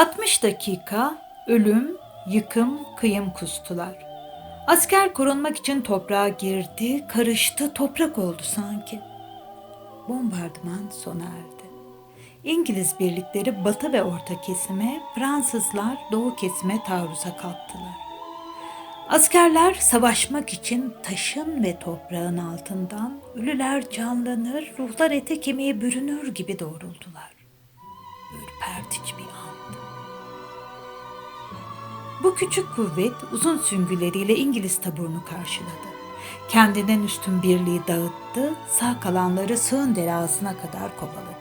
Birkaç dakika ölüm, yıkım, kıyım kustular. Asker korunmak için toprağa girdi, karıştı, toprak oldu sanki. Bombardıman sona erdi. İngiliz birlikleri batı ve orta kesime, Fransızlar doğu kesime taarruza kalktılar. Askerler savaşmak için taşın ve toprağın altından ölüler canlanır, ruhlar ete kemiğe bürünür gibi doğruldular. Ürpertici Bu küçük kuvvet uzun süngüleriyle İngiliz taburunu karşıladı. Kendinden üstün birliği dağıttı, sağ kalanları sığın dere ağzına kadar kovaladı.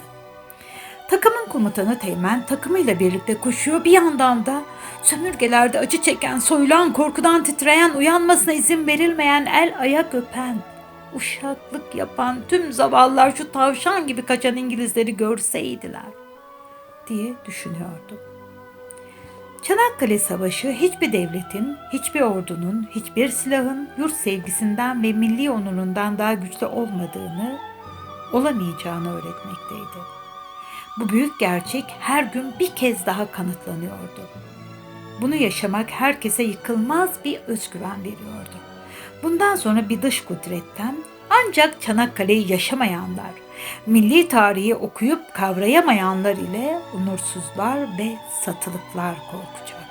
Takımın komutanı Teğmen takımıyla birlikte koşuyor. Bir yandan da sömürgelerde acı çeken, soyulan, korkudan titreyen, uyanmasına izin verilmeyen, el ayak öpen, uşaklık yapan tüm zavallılar şu tavşan gibi kaçan İngilizleri görseydiler diye düşünüyordu. Çanakkale Savaşı hiçbir devletin, hiçbir ordunun, hiçbir silahın yurt sevgisinden ve milli onurundan daha güçlü olmadığını, olamayacağını öğretmekteydi. Bu büyük gerçek her gün bir kez daha kanıtlanıyordu. Bunu yaşamak herkese yıkılmaz bir özgüven veriyordu. Bundan sonra bir dış kudretten ancak Çanakkale'yi yaşamayanlar, milli tarihi okuyup kavrayamayanlar ile onursuzlar ve satılıklar korkacak.